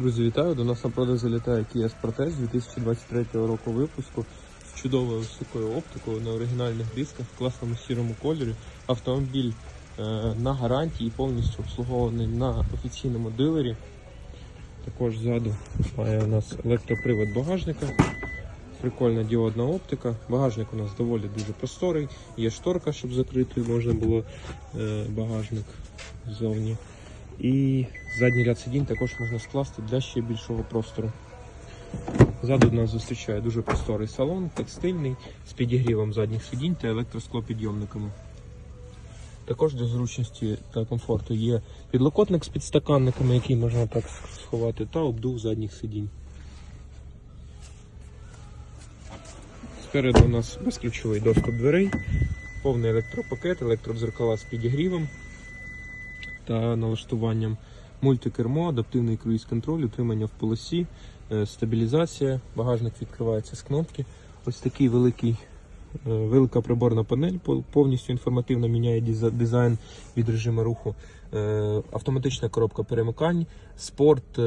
Друзі, вітаю! До нас на продаж залітає Kia Sportage 2023 року випуску з чудовою високою оптикою на оригінальних дисках в класному сірому кольорі. Автомобіль е, на гарантії повністю обслугований на офіційному дилері. Також ззаду має у нас електропривод багажника. Прикольна діодна оптика. Багажник у нас доволі дуже просторий. Є шторка, щоб закрити можна було е, багажник ззовні. І задній ряд сидінь також можна скласти для ще більшого простору. Ззаду нас зустрічає дуже просторий салон, текстильний, з підігрівом задніх сидінь та електросклопідйомниками. Також для зручності та комфорту є підлокотник з підстаканниками, який можна так сховати, та обдув задніх сидінь. Спереду у нас безключовий доступ дверей, повний електропакет, електродзеркала з підігрівом та налаштуванням мультикермо, адаптивний круїз-контроль, утримання в полосі, е, стабілізація, багажник відкривається з кнопки. Ось такий великий, е, велика приборна панель, повністю інформативно міняє дизайн від режиму руху. Е, Автоматична коробка перемикань, спорт,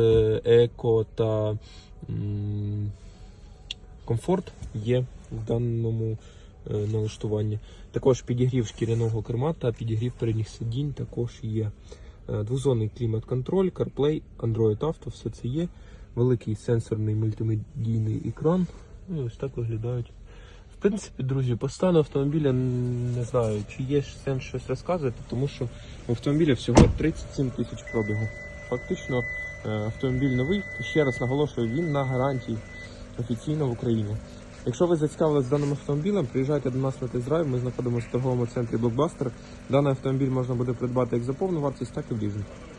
еко та комфорт є в даному е, налаштуванні. Також підігрів шкіряного керма та підігрів передніх сидінь також є. Е, Двозонний клімат-контроль, CarPlay, Android Auto, все це є. Великий сенсорний мультимедійний екран. Ну, і ось так виглядають. В принципі, друзі, по стану автомобіля не знаю, чи є сенс щось розказувати, тому що у автомобіля всього 37 тисяч пробігу. Фактично, е, автомобіль новий. Ще раз наголошую, він на гарантії офіційно в Україні. Якщо ви зацікавились даним автомобілем, приїжджайте до нас на тест-драйв. Ми знаходимося в торговому центрі Блокбастер. Даний автомобіль можна буде придбати як за повну вартість, так і в лізинг.